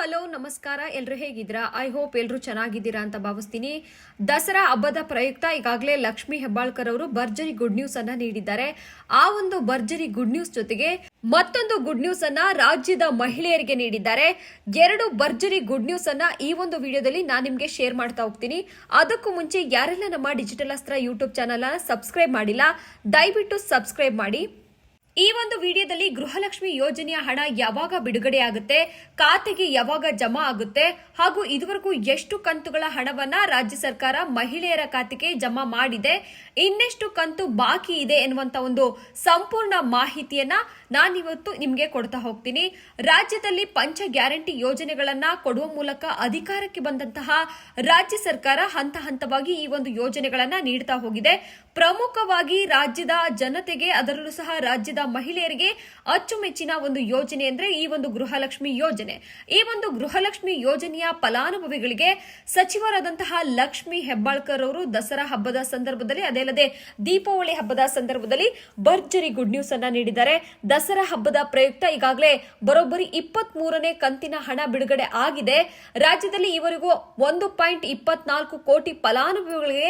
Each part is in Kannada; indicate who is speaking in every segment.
Speaker 1: ಹಲೋ, ನಮಸ್ಕಾರ. ಎಲ್ಲರೂ ಹೇಗಿದ್ದೀರಾ? ಐ ಹೋಪ್ ಎಲ್ಲರೂ ಚೆನ್ನಾಗಿದ್ದೀರಾ ಅಂತ ಭಾವಿಸ್ತೀನಿ. ದಸರಾ ಹಬ್ಬದ ಪ್ರಯುಕ್ತ ಈಗಾಗಲೇ ಲಕ್ಷ್ಮಿ ಹೆಬ್ಬಾಳ್ಕರ್ ಅವರು ಭರ್ಜರಿ ಗುಡ್ ನ್ಯೂಸ್ ಅನ್ನ ನೀಡಿದ್ದಾರೆ. ಆ ಒಂದು ಭರ್ಜರಿ ಗುಡ್ ನ್ಯೂಸ್ ಜೊತೆಗೆ ಮತ್ತೊಂದು ಗುಡ್ ನ್ಯೂಸ್ ಅನ್ನ ರಾಜ್ಯದ ಮಹಿಳೆಯರಿಗೆ ನೀಡಿದ್ದಾರೆ. ಎರಡು ಭರ್ಜರಿ ಗುಡ್ ನ್ಯೂಸ್ ಅನ್ನ ಈ ಒಂದು ವಿಡಿಯೋದಲ್ಲಿ ನಾನು ನಿಮಗೆ ಶೇರ್ ಮಾಡ್ತಾ ಹೋಗ್ತೀನಿ. ಅದಕ್ಕೂ ಮುಂಚೆ ಯಾರೆಲ್ಲ ನಮ್ಮ ಡಿಜಿಟಲ್ ಅಸ್ತ್ರ ಯೂಟ್ಯೂಬ್ ಚಾನಲ್ ಸಬ್ಸ್ಕ್ರೈಬ್ ಮಾಡಿಲ್ಲ, ದಯವಿಟ್ಟು ಸಬ್ಸ್ಕ್ರೈಬ್ ಮಾಡಿ. ಈ ಒಂದು ವಿಡಿಯೋದಲ್ಲಿ ಗೃಹಲಕ್ಷ್ಮಿ ಯೋಜನೆಯ ಹಣ ಯಾವಾಗ ಬಿಡುಗಡೆ ಆಗುತ್ತೆ, ಖಾತೆಗೆ ಯಾವಾಗ ಜಮಾ ಆಗುತ್ತೆ, ಹಾಗೂ ಇದುವರೆಗೂ ಎಷ್ಟು ಕಂತುಗಳ ಹಣವನ್ನ ರಾಜ್ಯ ಸರ್ಕಾರ ಮಹಿಳೆಯರ ಖಾತೆಗೆ ಜಮಾ ಮಾಡಿದೆ, ಇನ್ನೆಷ್ಟು ಕಂತು ಬಾಕಿ ಇದೆ ಎನ್ನುವಂತ ಒಂದು ಸಂಪೂರ್ಣ ಮಾಹಿತಿಯನ್ನ ನಾನಿವತ್ತು ನಿಮಗೆ ಕೊಡ್ತಾ ಹೋಗ್ತೀನಿ. ರಾಜ್ಯದಲ್ಲಿ ಪಂಚ ಗ್ಯಾರಂಟಿ ಯೋಜನೆಗಳನ್ನ ಕೊಡುವ ಮೂಲಕ ಅಧಿಕಾರಕ್ಕೆ ಬಂದಂತಹ ರಾಜ್ಯ ಸರ್ಕಾರ ಹಂತ ಹಂತವಾಗಿ ಈ ಒಂದು ಯೋಜನೆಗಳನ್ನ ನೀಡ್ತಾ ಹೋಗಿದೆ. ಪ್ರಮುಖವಾಗಿ ರಾಜ್ಯದ ಜನತೆಗೆ ಅದರಲ್ಲೂ ಸಹ ರಾಜ್ಯದ ಮಹಿಳೆಯರಿಗೆ ಅಚ್ಚುಮೆಚ್ಚಿನ ಒಂದು ಯೋಜನೆ ಅಂದ್ರೆ ಈ ಒಂದು ಗೃಹಲಕ್ಷ್ಮಿ ಯೋಜನೆ. ಈ ಒಂದು ಗೃಹಲಕ್ಷ್ಮಿ ಯೋಜನೆಯ ಫಲಾನುಭವಿಗಳಿಗೆ ಸಚಿವರಾದಂತಹ ಲಕ್ಷ್ಮಿ ಹೆಬ್ಬಾಳ್ಕರ್ ಅವರು ದಸರಾ ಹಬ್ಬದ ಸಂದರ್ಭದಲ್ಲಿ, ಅದೇ ಅಲ್ಲದೆ ದೀಪಾವಳಿ ಹಬ್ಬದ ಸಂದರ್ಭದಲ್ಲಿ ಭರ್ಜರಿ ಗುಡ್ ನ್ಯೂಸ್ ಅನ್ನ ನೀಡಿದ್ದಾರೆ. ದಸರಾ ಹಬ್ಬದ ಪ್ರಯುಕ್ತ ಈಗಾಗಲೇ ಬರೋಬ್ಬರಿ ಇಪ್ಪತ್ತ್ ಮೂರನೇ ಕಂತಿನ ಹಣ ಬಿಡುಗಡೆ ಆಗಿದೆ. ರಾಜ್ಯದಲ್ಲಿ ಈವರೆಗೂ ಒಂದು ಪಾಯಿಂಟ್ ಇಪ್ಪತ್ನಾಲ್ಕು ಕೋಟಿ ಫಲಾನುಭವಿಗಳಿಗೆ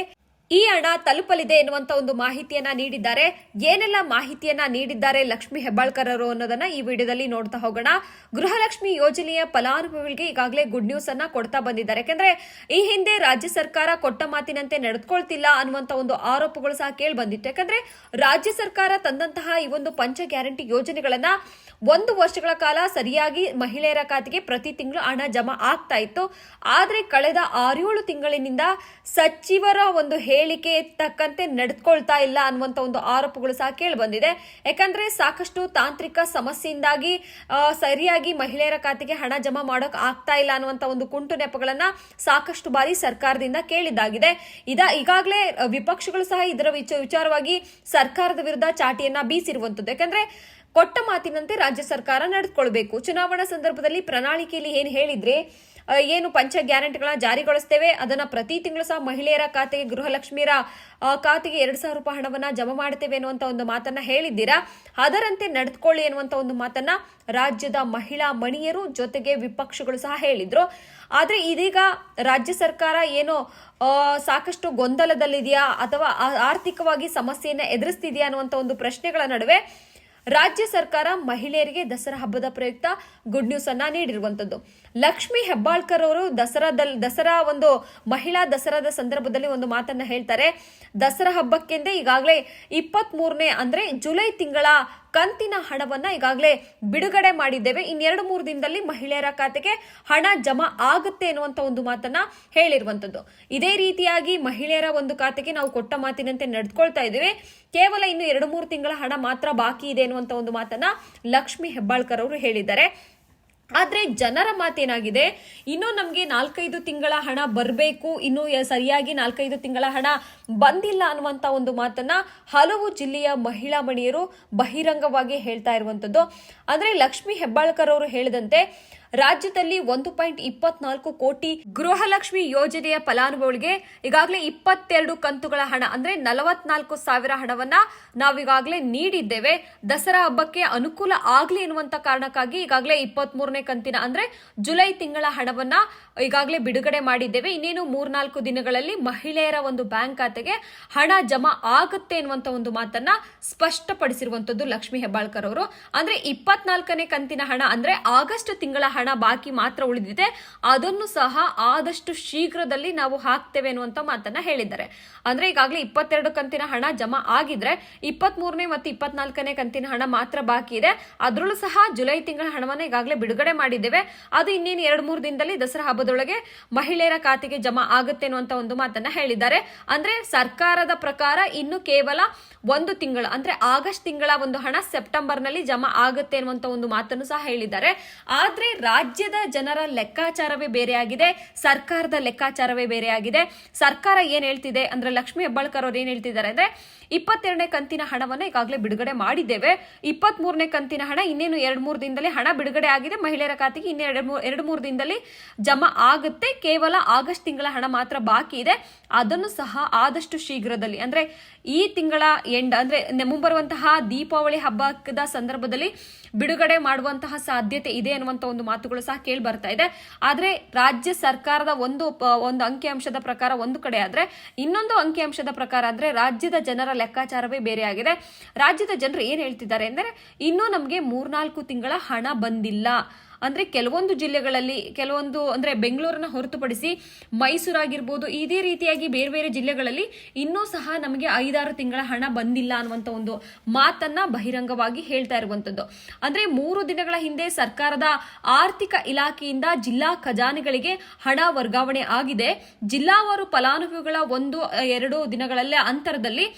Speaker 1: ಈ ಹಣ ತಲುಪಲಿದೆ ಎನ್ನುವಂತ ಒಂದು ಮಾಹಿತಿಯನ್ನ ನೀಡಿದ್ದಾರೆ. ಏನೆಲ್ಲ ಮಾಹಿತಿಯನ್ನ ನೀಡಿದ್ದಾರೆ ಲಕ್ಷ್ಮಿ ಹೆಬ್ಬಾಳ್ಕರ್ ಅವರು ಅನ್ನೋದನ್ನ ಈ ವಿಡಿಯೋದಲ್ಲಿ ನೋಡ್ತಾ ಹೋಗೋಣ. ಗೃಹಲಕ್ಷ್ಮಿ ಯೋಜನೆಯ ಫಲಾನುಭವಿಗಳಿಗೆ ಈಗಾಗಲೇ ಗುಡ್ ನ್ಯೂಸ್ ಅನ್ನ ಕೊಡ್ತಾ ಬಂದಿದ್ದಾರೆ. ಯಾಕಂದ್ರೆ ಈ ಹಿಂದೆ ರಾಜ್ಯ ಸರ್ಕಾರ ಕೊಟ್ಟ ಮಾತಿನಂತೆ ನಡೆದುಕೊಳ್ತಿಲ್ಲ ಅನ್ನುವಂತ ಒಂದು ಆರೋಪಗಳು ಸಹ ಕೇಳಿ ಬಂದಿತ್ತು ಯಾಕಂದ್ರೆ ರಾಜ್ಯ ಸರ್ಕಾರ ತಂದಂತಹ ಈ ಒಂದು ಪಂಚ ಗ್ಯಾರಂಟಿ ಯೋಜನೆಗಳನ್ನ ಒಂದು ವರ್ಷಗಳ ಕಾಲ ಸರಿಯಾಗಿ ಮಹಿಳೆಯರ ಖಾತೆಗೆ ಪ್ರತಿ ತಿಂಗಳು ಹಣ ಜಮಾ ಆಗ್ತಾ ಇತ್ತು. ಆದ್ರೆ ಕಳೆದ ಆರೇಳು ತಿಂಗಳಿನಿಂದ ಸಚಿವರ ಒಂದು ಹೇಳಿಕೆ ತಕ್ಕಂತೆ ನಡೆದುಕೊಳ್ತಾ ಇಲ್ಲ ಅನ್ನುವಂಥ ಒಂದು ಆರೋಪಗಳು ಸಹ ಕೇಳಿ ಬಂದಿದೆ ಯಾಕಂದ್ರೆ ಸಾಕಷ್ಟು ತಾಂತ್ರಿಕ ಸಮಸ್ಯೆಯಿಂದಾಗಿ ಸರಿಯಾಗಿ ಮಹಿಳೆಯರ ಖಾತೆಗೆ ಹಣ ಜಮಾ ಮಾಡೋಕೆ ಆಗ್ತಾ ಇಲ್ಲ ಅನ್ನುವಂಥ ಒಂದು ಕುಂಟು ನೆಪಗಳನ್ನ ಸಾಕಷ್ಟು ಬಾರಿ ಸರ್ಕಾರದಿಂದ ಕೇಳಿದ್ದಾಗಿದೆ. ಇದ, ಈಗಾಗಲೇ ವಿಪಕ್ಷಗಳು ಸಹ ಇದರ ವಿಚ- ವಿಚಾರವಾಗಿ ಸರ್ಕಾರದ ವಿರುದ್ಧ ಚಾಟಿಯನ್ನ ಬೀಸಿರುವಂತದ್ದು. ಯಾಕಂದ್ರೆ ಕೊಟ್ಟ ಮಾತಿನಂತೆ ರಾಜ್ಯ ಸರ್ಕಾರ ನಡೆದುಕೊಳ್ಬೇಕು. ಚುನಾವಣಾ ಸಂದರ್ಭದಲ್ಲಿ ಪ್ರಣಾಳಿಕೆಯಲ್ಲಿ ಏನು ಹೇಳಿದ್ರೆ ಏನು ಪಂಚ ಗ್ಯಾರಂಟಿಗಳನ್ನ ಜಾರಿಗೊಳಿಸ್ತೇವೆ, ಅದನ್ನ ಪ್ರತಿ ತಿಂಗಳು ಸಹ ಮಹಿಳೆಯರ ಖಾತೆಗೆ, ಗೃಹಲಕ್ಷ್ಮಿಯರ ಖಾತೆಗೆ ಎರಡ್ ಸಾವಿರ ರೂಪಾಯಿ ಹಣವನ್ನ ಜಮಾ ಮಾಡ್ತೇವೆ ಅನ್ನುವಂತ ಒಂದು ಮಾತನ್ನ ಹೇಳಿದ್ದೀರಾ? ಅದರಂತೆ ನಡೆದುಕೊಳ್ಳಿ ಅನ್ನುವಂತ ಒಂದು ಮಾತನ್ನ ರಾಜ್ಯದ ಮಹಿಳಾ ಮಣಿಯರು ಜೊತೆಗೆ ವಿಪಕ್ಷಗಳು ಸಹ ಹೇಳಿದ್ರು. ಆದ್ರೆ ಇದೀಗ ರಾಜ್ಯ ಸರ್ಕಾರ ಏನು ಸಾಕಷ್ಟು ಗೊಂದಲದಲ್ಲಿದೆಯಾ ಅಥವಾ ಆರ್ಥಿಕವಾಗಿ ಸಮಸ್ಯೆಯನ್ನ ಎದುರಿಸ್ತಿದೆಯಾ ಅನ್ನುವಂತ ಒಂದು ಪ್ರಶ್ನೆಗಳ ನಡುವೆ ರಾಜ್ಯ ಸರ್ಕಾರ ಮಹಿಳೆಯರಿಗೆ ದಸರಾ ಹಬ್ಬದ ಪ್ರಯುಕ್ತ ಗುಡ್ ನ್ಯೂಸ್ ಅನ್ನ ನೀಡಿರುವಂತದ್ದು. ಲಕ್ಷ್ಮಿ ಹೆಬ್ಬಾಳ್ಕರ್ ಅವರು ದಸರಾದಲ್ಲಿ ದಸರಾ ಒಂದು ಮಹಿಳಾ ದಸರಾದ ಸಂದರ್ಭದಲ್ಲಿ ಒಂದು ಮಾತನ್ನ ಹೇಳ್ತಾರೆ. ದಸರಾ ಹಬ್ಬಕ್ಕೆಂದೇ ಈಗಾಗಲೇ ಇಪ್ಪತ್ತ್ ಮೂರನೇ ಅಂದ್ರೆ ಜುಲೈ ತಿಂಗಳ ಕಂತಿನ ಹಣವನ್ನ ಈಗಾಗಲೇ ಬಿಡುಗಡೆ ಮಾಡಿದ್ದೇವೆ. ಇನ್ನೆರಡು ಮೂರು ದಿನದಲ್ಲಿ ಮಹಿಳೆಯರ ಖಾತೆಗೆ ಹಣ ಜಮಾ ಆಗುತ್ತೆ ಎನ್ನುವಂತ ಒಂದು ಮಾತನ್ನ ಹೇಳಿರುವಂತದ್ದು. ಇದೇ ರೀತಿಯಾಗಿ ಮಹಿಳೆಯರ ಒಂದು ಖಾತೆಗೆ ನಾವು ಕೊಟ್ಟ ಮಾತಿನಂತೆ ನಡೆದುಕೊಳ್ತಾ ಇದ್ದೇವೆ. ಕೇವಲ ಇನ್ನು ಎರಡು ಮೂರು ತಿಂಗಳ ಹಣ ಮಾತ್ರ ಬಾಕಿ ಇದೆ ಅನ್ನುವಂತ ಒಂದು ಮಾತನ್ನ ಲಕ್ಷ್ಮಿ ಹೆಬ್ಬಾಳ್ಕರ್ ಅವರು ಹೇಳಿದ್ದಾರೆ. ಆದ್ರೆ ಜನರ ಮಾತೇನಾಗಿದೆ, ಇನ್ನೂ ನಮಗೆ ನಾಲ್ಕೈದು ತಿಂಗಳ ಹಣ ಬರಬೇಕು, ಇನ್ನು ಸರಿಯಾಗಿ ನಾಲ್ಕೈದು ತಿಂಗಳ ಹಣ ಬಂದಿಲ್ಲ ಅನ್ನುವಂತ ಒಂದು ಮಾತನ್ನ ಹಲವು ಜಿಲ್ಲೆಯ ಮಹಿಳಾ ಮಣಿಯರು ಬಹಿರಂಗವಾಗಿ ಹೇಳ್ತಾ ಇರುವಂತದ್ದು. ಅಂದ್ರೆ ಲಕ್ಷ್ಮಿ ಹೆಬ್ಬಾಳ್ಕರ್ ಅವರು ಹೇಳಿದಂತೆ ರಾಜ್ಯದಲ್ಲಿ ಒಂದು ಪಾಯಿಂಟ್ ಇಪ್ಪತ್ನಾಲ್ಕು ಕೋಟಿ ಗೃಹಲಕ್ಷ್ಮಿ ಯೋಜನೆಯ ಫಲಾನುಭವಿಗಳಿಗೆ ಈಗಾಗಲೇ ಇಪ್ಪತ್ತೆರಡು ಕಂತುಗಳ ಹಣ, ಅಂದ್ರೆ ನಲವತ್ನಾಲ್ಕು ಸಾವಿರ ಹಣವನ್ನ ನಾವೀಗಾಗಲೇ ನೀಡಿದ್ದೇವೆ. ದಸರಾ ಹಬ್ಬಕ್ಕೆ ಅನುಕೂಲ ಆಗ್ಲಿ ಎನ್ನುವಂತ ಕಾರಣಕ್ಕಾಗಿ ಈಗಾಗಲೇ ಇಪ್ಪತ್ತ್ ಮೂರನೇ ಕಂತಿನ, ಅಂದ್ರೆ ಜುಲೈ ತಿಂಗಳ ಹಣವನ್ನ ಈಗಾಗಲೇ ಬಿಡುಗಡೆ ಮಾಡಿದ್ದೇವೆ. ಇನ್ನೇನು ಮೂರ್ನಾಲ್ಕು ದಿನಗಳಲ್ಲಿ ಮಹಿಳೆಯರ ಒಂದು ಬ್ಯಾಂಕ್ ಖಾತೆಗೆ ಹಣ ಜಮಾ ಆಗುತ್ತೆ ಎನ್ನುವಂತ ಒಂದು ಮಾತನ್ನ ಸ್ಪಷ್ಟಪಡಿಸಿರುವಂತದ್ದು ಲಕ್ಷ್ಮಿ ಹೆಬ್ಬಾಳ್ಕರ್ ಅವರು. ಅಂದ್ರೆ ಇಪ್ಪತ್ನಾಲ್ಕನೇ ಕಂತಿನ ಹಣ, ಅಂದ್ರೆ ಆಗಸ್ಟ್ ತಿಂಗಳ ಹಣ ಬಾಕಿ ಮಾತ್ರ ಉಳಿದಿದೆ. ಅದನ್ನು ಸಹ ಆದಷ್ಟು ಶೀಘ್ರದಲ್ಲಿ ನಾವು ಹಾಕ್ತೇವೆ ಅನ್ನುವಂತ ಮಾತನ್ನ ಹೇಳಿದ್ದಾರೆ. ಅಂದ್ರೆ ಈಗಾಗಲೇ ಇಪ್ಪತ್ತೆರಡು ಕಂತಿನ ಹಣ ಜಮಾ ಆಗಿದ್ರೆ ಇಪ್ಪತ್ತ್ ಮೂರನೇ ಮತ್ತು ಇಪ್ಪತ್ನಾಲ್ಕನೇ ಕಂತಿನ ಹಣ ಮಾತ್ರ ಬಾಕಿ ಇದೆ. ಅದರಲ್ಲೂ ಸಹ ಜುಲೈ ತಿಂಗಳ ಹಣವನ್ನು ಈಗಾಗಲೇ ಬಿಡುಗಡೆ ಮಾಡಿದ್ದೇವೆ. ಅದು ಇನ್ನೇನು ಎರಡು ಮೂರು ದಿನದಲ್ಲಿ ದಸರಾ ಹಬ್ಬದೊಳಗೆ ಮಹಿಳೆಯರ ಖಾತೆಗೆ ಜಮಾ ಆಗುತ್ತೆ ಅನ್ನುವಂತ ಒಂದು ಮಾತನ್ನ ಹೇಳಿದ್ದಾರೆ. ಅಂದ್ರೆ ಸರ್ಕಾರದ ಪ್ರಕಾರ ಇನ್ನು ಕೇವಲ ಒಂದು ತಿಂಗಳು, ಅಂದ್ರೆ ಆಗಸ್ಟ್ ತಿಂಗಳ ಒಂದು ಹಣ ಸೆಪ್ಟೆಂಬರ್ನಲ್ಲಿ ಜಮಾ ಆಗುತ್ತೆ ಅನ್ನುವಂತ ಒಂದು ಮಾತನ್ನು ಸಹ ಹೇಳಿದ್ದಾರೆ. ಆದ್ರೆ ರಾಜ್ಯದ ಜನರ ಲೆಕ್ಕಾಚಾರವೇ ಬೇರೆಯಾಗಿದೆ, ಸರ್ಕಾರದ ಲೆಕ್ಕಾಚಾರವೇ ಬೇರೆಯಾಗಿದೆ. ಸರ್ಕಾರ ಏನ್ ಹೇಳ್ತಿದೆ ಅಂದ್ರೆ ಲಕ್ಷ್ಮಿ ಹೆಬ್ಬಾಳ್ಕರ್ ಅವ್ರು ಏನ್ ಹೇಳ್ತಿದ್ದಾರೆ ಅಂದ್ರೆ ಇಪ್ಪತ್ತೆರಡನೇ ಕಂತಿನ ಹಣವನ್ನು ಈಗಾಗಲೇ ಬಿಡುಗಡೆ ಮಾಡಿದ್ದೇವೆ. ಇಪ್ಪತ್ತ್ ಮೂರನೇ ಕಂತಿನ ಹಣ ಇನ್ನೇನು ಎರಡು ಮೂರು ದಿನದಲ್ಲಿ ಹಣ ಬಿಡುಗಡೆ ಆಗಿದೆ. ಮಹಿಳೆಯರ ಖಾತೆಗೆ ಇನ್ನೇ ಎರಡು ಮೂರು ಎರಡು ಮೂರು ದಿನದಲ್ಲಿ ಜಮಾ ಆಗುತ್ತೆ. ಕೇವಲ ಆಗಸ್ಟ್ ತಿಂಗಳ ಹಣ ಮಾತ್ರ ಬಾಕಿ ಇದೆ. ಅದನ್ನು ಸಹ ಆದಷ್ಟು ಶೀಘ್ರದಲ್ಲಿ ಅಂದ್ರೆ ಈ ತಿಂಗಳ ಎಂಡ್ ಅಂದ್ರೆ ಮುಂಬರುವಂತಹ ದೀಪಾವಳಿ ಹಬ್ಬದ ಸಂದರ್ಭದಲ್ಲಿ ಬಿಡುಗಡೆ ಮಾಡುವಂತಹ ಸಾಧ್ಯತೆ ಇದೆ ಅನ್ನುವಂತ ಒಂದು ಮಾತುಗಳು ಸಹ ಕೇಳಿ ಬರ್ತಾ ಇದೆ. ಆದ್ರೆ ರಾಜ್ಯ ಸರ್ಕಾರದ ಒಂದು ಒಂದು ಅಂಕಿಅಂಶದ ಪ್ರಕಾರ ಒಂದು ಕಡೆ ಆದ್ರೆ, ಇನ್ನೊಂದು ಅಂಕಿಅಂಶದ ಪ್ರಕಾರ ಅಂದ್ರೆ ರಾಜ್ಯದ ಜನರ ಲೆಕ್ಕಾಚಾರವೇ ಬೇರೆ ಆಗಿದೆ. ರಾಜ್ಯದ ಜನರು ಏನ್ ಹೇಳ್ತಿದ್ದಾರೆ ಅಂದ್ರೆ ಇನ್ನೂ ನಮಗೆ ಮೂರ್ನಾಲ್ಕು ತಿಂಗಳ ಹಣ ಬಂದಿಲ್ಲ. ಅಂದ್ರೆ ಕೆಲವೊಂದು ಜಿಲ್ಲೆಗಳಲ್ಲಿ, ಕೆಲವೊಂದು ಅಂದ್ರೆ ಬೆಂಗಳೂರನ್ನ ಹೊರತುಪಡಿಸಿ ಮೈಸೂರಾಗಿರ್ಬೋದು, ಇದೇ ರೀತಿಯಾಗಿ ಬೇರೆ ಬೇರೆ ಜಿಲ್ಲೆಗಳಲ್ಲಿ ಇನ್ನೂ ಸಹ ನಮಗೆ ಐದಾರು ತಿಂಗಳ ಹಣ ಬಂದಿಲ್ಲ ಅನ್ನುವಂತ ಒಂದು ಮಾತನ್ನ ಬಹಿರಂಗವಾಗಿ ಹೇಳ್ತಾ ಇರುವಂತದ್ದು. ಅಂದ್ರೆ ಮೂರು ದಿನಗಳ ಹಿಂದೆ ಸರ್ಕಾರದ ಆರ್ಥಿಕ ಇಲಾಖೆಯಿಂದ ಜಿಲ್ಲಾ ಖಜಾನೆಗಳಿಗೆ ಹಣ ವರ್ಗಾವಣೆ ಆಗಿದೆ. ಜಿಲ್ಲಾವಾರು ಫಲಾನುಭವಿಗಳ ಒಂದು, ಎರಡು ದಿನಗಳಲ್ಲೇ ಅಂತರದಲ್ಲಿ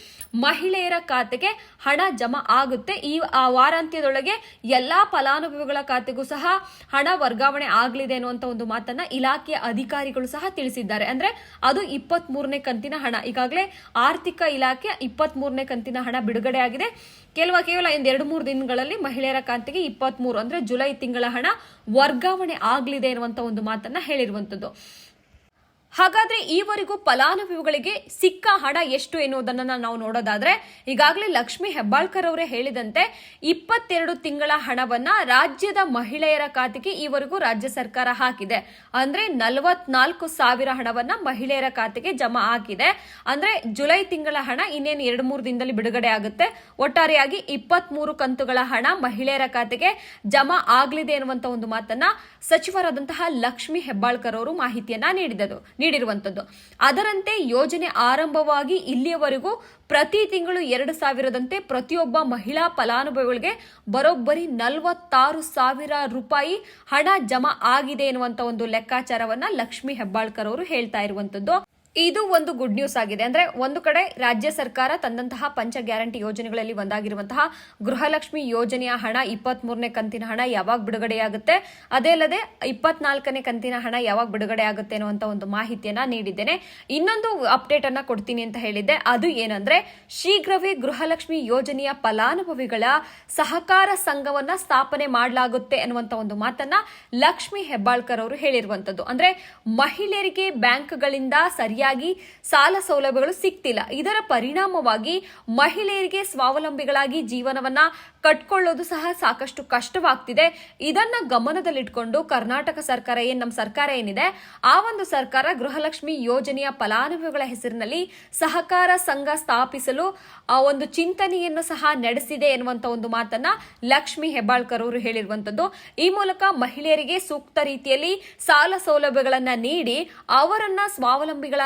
Speaker 1: ಮಹಿಳೆಯರ ಖಾತೆಗೆ ಹಣ ಜಮಾ ಆಗುತ್ತೆ. ಈ ವಾರಾಂತ್ಯದೊಳಗೆ ಎಲ್ಲಾ ಫಲಾನುಭವಿಗಳ ಖಾತೆಗೂ ಸಹ ಹಣ ವರ್ಗಾವಣೆ ಆಗಲಿದೆ ಅನ್ನುವಂತ ಒಂದು ಮಾತನ್ನ ಇಲಾಖೆಯ ಅಧಿಕಾರಿಗಳು ಸಹ ತಿಳಿಸಿದ್ದಾರೆ. ಅಂದ್ರೆ ಅದು ಇಪ್ಪತ್ತ್ ಮೂರನೇ ಕಂತಿನ ಹಣ. ಈಗಾಗಲೇ ಆರ್ಥಿಕ ಇಲಾಖೆ ಇಪ್ಪತ್ತ್ ಮೂರನೇ ಕಂತಿನ ಹಣ ಬಿಡುಗಡೆ ಆಗಿದೆ. ಕೆಲವ ಕೇವಲ ಒಂದು ಎರಡು ಮೂರು ದಿನಗಳಲ್ಲಿ ಮಹಿಳೆಯರ ಖಾತೆಗೆ ಇಪ್ಪತ್ತ್ ಮೂರು ಅಂದ್ರೆ ಜುಲೈ ತಿಂಗಳ ಹಣ ವರ್ಗಾವಣೆ ಆಗಲಿದೆ ಅನ್ನುವಂತ ಒಂದು ಮಾತನ್ನ ಹೇಳಿರುವಂತದ್ದು. ಹಾಗಾದ್ರೆ ಈವರೆಗೂ ಫಲಾನುಭವಿಗಳಿಗೆ ಸಿಕ್ಕ ಹಣ ಎಷ್ಟು ಎನ್ನುವುದನ್ನ ನಾವು ನೋಡೋದಾದ್ರೆ, ಈಗಾಗಲೇ ಲಕ್ಷ್ಮಿ ಹೆಬ್ಬಾಳ್ಕರ್ ಅವರೇ ಹೇಳಿದಂತೆ ಇಪ್ಪತ್ತೆರಡು ತಿಂಗಳ ಹಣವನ್ನ ರಾಜ್ಯದ ಮಹಿಳೆಯರ ಖಾತೆಗೆ ಈವರೆಗೂ ರಾಜ್ಯ ಸರ್ಕಾರ ಹಾಕಿದೆ. ಅಂದ್ರೆ ನಲವತ್ನಾಲ್ಕು ಸಾವಿರ ಹಣವನ್ನ ಮಹಿಳೆಯರ ಖಾತೆಗೆ ಜಮಾ ಹಾಕಿದೆ. ಅಂದ್ರೆ ಜುಲೈ ತಿಂಗಳ ಹಣ ಇನ್ನೇನು ಎರಡು ಮೂರು ದಿನದಲ್ಲಿ ಬಿಡುಗಡೆ ಆಗುತ್ತೆ. ಒಟ್ಟಾರೆಯಾಗಿ ಇಪ್ಪತ್ತ್ ಮೂರು ಕಂತುಗಳ ಹಣ ಮಹಿಳೆಯರ ಖಾತೆಗೆ ಜಮಾ ಆಗಲಿದೆ ಎನ್ನುವಂತ ಒಂದು ಮಾತನ್ನ ಸಚಿವರಾದಂತಹ ಲಕ್ಷ್ಮಿ ಹೆಬ್ಬಾಳ್ಕರ್ ಅವರು ಮಾಹಿತಿಯನ್ನ ನೀಡಿದರು. ನೀಡಿರುವಂತದ್ದು ಅದರಂತೆ ಯೋಜನೆ ಆರಂಭವಾಗಿ ಇಲ್ಲಿಯವರೆಗೂ ಪ್ರತಿ ತಿಂಗಳು ಎರಡು ಸಾವಿರದಂತೆ ಪ್ರತಿಯೊಬ್ಬ ಮಹಿಳಾ ಫಲಾನುಭವಿಗಳಿಗೆ ಬರೋಬ್ಬರಿ ನಲವತ್ತಾರು ಸಾವಿರ ರೂಪಾಯಿ ಹಣ ಜಮಾ ಆಗಿದೆ ಎನ್ನುವಂತ ಒಂದು ಲೆಕ್ಕಾಚಾರವನ್ನ ಲಕ್ಷ್ಮಿ ಹೆಬ್ಬಾಳ್ಕರ್ ಅವರು ಹೇಳ್ತಾ ಇರುವಂತದ್ದು ಇದು ಒಂದು ಗುಡ್ ನ್ಯೂಸ್ ಆಗಿದೆ. ಅಂದ್ರೆ ಒಂದು ಕಡೆ ರಾಜ್ಯ ಸರ್ಕಾರ ತಂದಂತಹ ಪಂಚ ಗ್ಯಾರಂಟಿ ಯೋಜನೆಗಳಲ್ಲಿ ಒಂದಾಗಿರುವಂತಹ ಗೃಹಲಕ್ಷ್ಮಿ ಯೋಜನೆಯ ಹಣ ಇಪ್ಪತ್ತ್ ಮೂರನೇ ಕಂತಿನ ಹಣ ಯಾವಾಗ ಬಿಡುಗಡೆಯಾಗುತ್ತೆ? ಅದೇ ಅಲ್ಲದೆ ಇಪ್ಪತ್ನಾಲ್ಕನೇ ಕಂತಿನ ಹಣ ಯಾವಾಗ ಬಿಡುಗಡೆ ಆಗುತ್ತೆ ಅನ್ನುವಂತ ಒಂದು ಮಾಹಿತಿಯನ್ನ ನೀಡಿದ್ದೇನೆ. ಇನ್ನೊಂದು ಅಪ್ಡೇಟ್ ಅನ್ನ ಕೊಡ್ತೀನಿ ಅಂತ ಹೇಳಿದ್ದೆ. ಅದು ಏನಂದ್ರೆ, ಶೀಘ್ರವೇ ಗೃಹಲಕ್ಷ್ಮಿ ಯೋಜನೆಯ ಫಲಾನುಭವಿಗಳ ಸಹಕಾರ ಸಂಘವನ್ನ ಸ್ಥಾಪನೆ ಮಾಡಲಾಗುತ್ತೆ ಅನ್ನುವಂತ ಒಂದು ಮಾತನ್ನ ಲಕ್ಷ್ಮಿ ಹೆಬ್ಬಾಳ್ಕರ್ ಅವರು ಹೇಳಿರುವಂತದ್ದು. ಅಂದ್ರೆ ಮಹಿಳೆಯರಿಗೆ ಬ್ಯಾಂಕ್ಗಳಿಂದ ಸರಿಯಾಗಿ ಸಾಲ ಸೌಲಭ್ಯಗಳು ಸಿಗ್ತಿಲ್ಲ. ಇದರ ಪರಿಣಾಮವಾಗಿ ಮಹಿಳೆಯರಿಗೆ ಸ್ವಾವಲಂಬಿಗಳಾಗಿ ಜೀವನವನ್ನ ಕಟ್ಕೊಳ್ಳೋದು ಸಹ ಸಾಕಷ್ಟು ಕಷ್ಟವಾಗ್ತಿದೆ. ಇದನ್ನ ಗಮನದಲ್ಲಿಟ್ಕೊಂಡು ಕರ್ನಾಟಕ ಸರ್ಕಾರ ಏನ್ ನಮ್ಮ ಸರ್ಕಾರ ಏನಿದೆ, ಆ ಒಂದು ಸರ್ಕಾರ ಗೃಹಲಕ್ಷ್ಮಿ ಯೋಜನೆಯ ಫಲಾನುಭವಿಗಳ ಹೆಸರಿನಲ್ಲಿ ಸಹಕಾರ ಸಂಘ ಸ್ಥಾಪಿಸಲು ಆ ಒಂದು ಚಿಂತನೆಯನ್ನು ಸಹ ನಡೆಸಿದೆ ಎನ್ನುವಂತ ಒಂದು ಮಾತನ್ನ ಲಕ್ಷ್ಮಿ ಹೆಬ್ಬಾಳ್ಕರ್ ಅವರು ಹೇಳಿರುವಂತದ್ದು. ಈ ಮೂಲಕ ಮಹಿಳೆಯರಿಗೆ ಸೂಕ್ತ ರೀತಿಯಲ್ಲಿ ಸಾಲ ಸೌಲಭ್ಯಗಳನ್ನ ನೀಡಿ ಅವರನ್ನ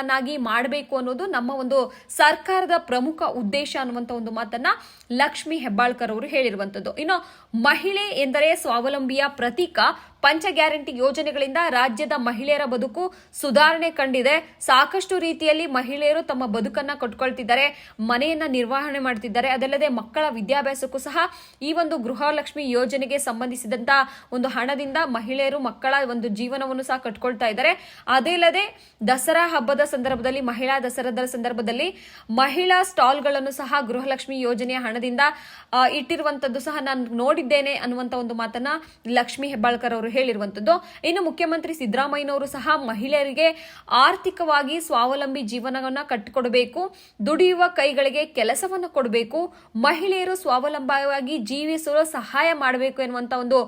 Speaker 1: ಸ್ವಾವಲಂಬಿಗಳನ್ನಾಗಿ ಮಾಡಬೇಕು ಅನ್ನೋದು ನಮ್ಮ ಒಂದು ಸರ್ಕಾರದ ಪ್ರಮುಖ ಉದ್ದೇಶ ಅನ್ನುವಂತ ಒಂದು ಮಾತನ್ನ ಲಕ್ಷ್ಮಿ ಹೆಬ್ಬಾಳ್ಕರ್ ಅವರು ಹೇಳಿರುವಂತದ್ದು. ಇನ್ನು ಮಹಿಳೆ ಎಂದರೆ ಸ್ವಾವಲಂಬಿಯ ಪ್ರತೀಕ ಪಂಚ ಗ್ಯಾರಂಟಿ ಯೋಜನೆಗಳಿಂದ ರಾಜ್ಯದ ಮಹಿಳೆಯರ ಬದುಕು ಸುಧಾರಣೆ ಕಂಡಿದೆ. ಸಾಕಷ್ಟು ರೀತಿಯಲ್ಲಿ ಮಹಿಳೆಯರು ತಮ್ಮ ಬದುಕನ್ನ ಕಟ್ಕೊಳ್ತಿದ್ದಾರೆ, ಮನೆಯನ್ನ ನಿರ್ವಹಣೆ ಮಾಡ್ತಿದ್ದಾರೆ. ಅದಲ್ಲದೆ ಮಕ್ಕಳ ವಿದ್ಯಾಭ್ಯಾಸಕ್ಕೂ ಸಹ ಈ ಒಂದು ಗೃಹಲಕ್ಷ್ಮಿ ಯೋಜನೆಗೆ ಸಂಬಂಧಿಸಿದಂತ ಒಂದು ಹಣದಿಂದ ಮಹಿಳೆಯರು ಮಕ್ಕಳ ಒಂದು ಜೀವನವನ್ನು ಸಹ ಕಟ್ಕೊಳ್ತಾ ಇದ್ದಾರೆ. ಅದೇ ದಸರಾ ಹಬ್ಬದ ಸಂದರ್ಭದಲ್ಲಿ, ಮಹಿಳಾ ದಸರಾದ ಸಂದರ್ಭದಲ್ಲಿ ಮಹಿಳಾ ಸ್ಟಾಲ್ಗಳನ್ನು ಸಹ ಗೃಹಲಕ್ಷ್ಮಿ ಯೋಜನೆಯ ಹಣದಿಂದ ಇಟ್ಟಿರುವಂತದ್ದು ಸಹ ನಾನು ನೋಡಿದ್ದೇನೆ ಅನ್ನುವಂತ ಒಂದು ಮಾತನ್ನ ಲಕ್ಷ್ಮಿ ಹೆಬ್ಬಾಳ್ಕರ್ ಅವರು ಹೇಳಿರುವಂತದ್ದು. ಇನ್ನು ಮುಖ್ಯಮಂತ್ರಿ ಸಿದ್ದರಾಮಯ್ಯನವರು ಸಹ ಮಹಿಳೆಯರಿಗೆ ಆರ್ಥಿಕವಾಗಿ ಸ್ವಾವಲಂಬಿ ಜೀವನವನ್ನು ಕಟ್ಟಿಕೊಡಬೇಕು, ದುಡಿಯುವ ಕೈಗಳಿಗೆ ಕೆಲಸವನ್ನು ಕೊಡಬೇಕು, ಮಹಿಳೆಯರು ಸ್ವಾವಲಂಬವಾಗಿ ಜೀವಿಸಲು ಸಹಾಯ ಮಾಡಬೇಕು ಎನ್ನುವಂತ ಒಂದು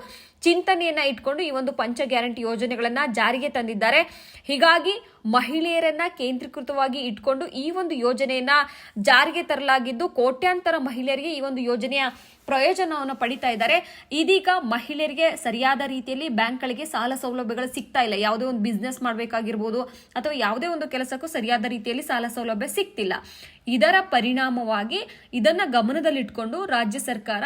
Speaker 1: ಚಿಂತನೆಯನ್ನ ಇಟ್ಕೊಂಡು ಈ ಒಂದು ಪಂಚ ಗ್ಯಾರಂಟಿ ಯೋಜನೆಗಳನ್ನ ಜಾರಿಗೆ ತಂದಿದ್ದಾರೆ. ಹೀಗಾಗಿ ಮಹಿಳೆಯರನ್ನ ಕೇಂದ್ರೀಕೃತವಾಗಿ ಇಟ್ಕೊಂಡು ಈ ಒಂದು ಯೋಜನೆಯನ್ನ ಜಾರಿಗೆ ತರಲಾಗಿದ್ದು ಕೋಟ್ಯಾಂತರ ಮಹಿಳೆಯರಿಗೆ ಈ ಒಂದು ಯೋಜನೆಯ ಪ್ರಯೋಜನವನ್ನು ಪಡಿತಾ ಇದ್ದಾರೆ. ಇದೀಗ ಮಹಿಳೆಯರಿಗೆ ಸರಿಯಾದ ರೀತಿಯಲ್ಲಿ ಬ್ಯಾಂಕ್ಗಳಿಗೆ ಸಾಲ ಸೌಲಭ್ಯಗಳು ಸಿಗ್ತಾ ಇಲ್ಲ. ಯಾವುದೇ ಒಂದು ಬಿಸ್ನೆಸ್ ಮಾಡಬೇಕಾಗಿರ್ಬೋದು ಅಥವಾ ಯಾವುದೇ ಒಂದು ಕೆಲಸಕ್ಕೂ ಸರಿಯಾದ ರೀತಿಯಲ್ಲಿ ಸಾಲ ಸೌಲಭ್ಯ ಸಿಗ್ತಿಲ್ಲ. ಇದರ ಪರಿಣಾಮವಾಗಿ ಇದನ್ನ ಗಮನದಲ್ಲಿಟ್ಕೊಂಡು ರಾಜ್ಯ ಸರ್ಕಾರ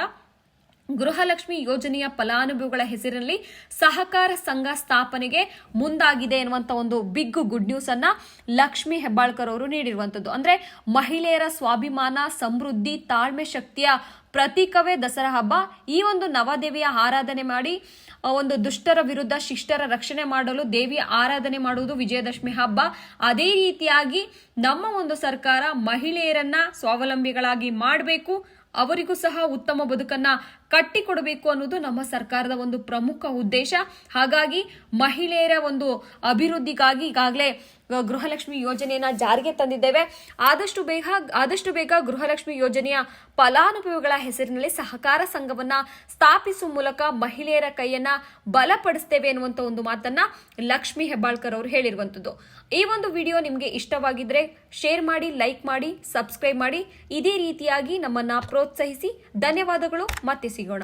Speaker 1: ಗೃಹಲಕ್ಷ್ಮಿ ಯೋಜನೆಯ ಫಲಾನುಭವಿಗಳ ಹೆಸರಿನಲ್ಲಿ ಸಹಕಾರ ಸಂಘ ಸ್ಥಾಪನೆಗೆ ಮುಂದಾಗಿದೆ ಎನ್ನುವಂತ ಒಂದು ಬಿಗ್ ಗುಡ್ ನ್ಯೂಸ್ ಅನ್ನ ಲಕ್ಷ್ಮಿ ಹೆಬ್ಬಾಳ್ಕರ್ ಅವರು ನೀಡಿರುವಂತದ್ದು. ಅಂದ್ರೆ ಮಹಿಳೆಯರ ಸ್ವಾಭಿಮಾನ, ಸಮೃದ್ಧಿ, ತಾಳ್ಮೆ ಶಕ್ತಿಯ ಪ್ರತೀಕವೇ ದಸರಾ ಹಬ್ಬ. ಈ ಒಂದು ನವದೇವಿಯ ಆರಾಧನೆ ಮಾಡಿ ಒಂದು ದುಷ್ಟರ ವಿರುದ್ಧ ಶಿಷ್ಟರ ರಕ್ಷಣೆ ಮಾಡಲು ದೇವಿ ಆರಾಧನೆ ಮಾಡುವುದು ವಿಜಯದಶಮಿ ಹಬ್ಬ. ಅದೇ ರೀತಿಯಾಗಿ ನಮ್ಮ ಒಂದು ಸರ್ಕಾರ ಮಹಿಳೆಯರನ್ನ ಸ್ವಾವಲಂಬಿಗಳಾಗಿ ಮಾಡಬೇಕು. ಅವರಿಗೂ ಸಹ ಉತ್ತಮ ಬದುಕನ್ನ ಕಟ್ಟಿಕೊಡಬೇಕು ಅನ್ನೋದು ನಮ್ಮ ಸರ್ಕಾರದ ಒಂದು ಪ್ರಮುಖ ಉದ್ದೇಶ. ಹಾಗಾಗಿ ಮಹಿಳೆಯರ ಒಂದು ಅಭಿವೃದ್ಧಿಗಾಗಿ ಈಗಾಗಲೇ ಗೃಹಲಕ್ಷ್ಮಿ ಯೋಜನೆಯನ್ನ ಜಾರಿಗೆ ತಂದಿದ್ದೇವೆ. ಆದಷ್ಟು ಬೇಗ ಆದಷ್ಟು ಬೇಗ ಗೃಹಲಕ್ಷ್ಮಿ ಯೋಜನೆಯ ಫಲಾನುಭವಿಗಳ ಹೆಸರಿನಲ್ಲಿ ಸಹಕಾರ ಸಂಘವನ್ನ ಸ್ಥಾಪಿಸುವ ಮೂಲಕ ಮಹಿಳೆಯರ ಕೈಯನ್ನ ಬಲಪಡಿಸ್ತೇವೆ ಎನ್ನುವಂತ ಒಂದು ಮಾತನ್ನ ಲಕ್ಷ್ಮಿ ಹೆಬ್ಬಾಳ್ಕರ್ ಅವರು ಹೇಳಿರುವಂತದ್ದು. ಈ ಒಂದು ವಿಡಿಯೋ ನಿಮಗೆ ಇಷ್ಟವಾಗಿದ್ರೆ ಶೇರ್ ಮಾಡಿ, ಲೈಕ್ ಮಾಡಿ, ಸಬ್ಸ್ಕ್ರೈಬ್ ಮಾಡಿ. ಇದೇ ರೀತಿಯಾಗಿ ನಮ್ಮನ್ನ ಪ್ರೋತ್ಸಾಹಿಸಿ. ಧನ್ಯವಾದಗಳು. ಮತ್ತೆ ಸಿಗೋಣ.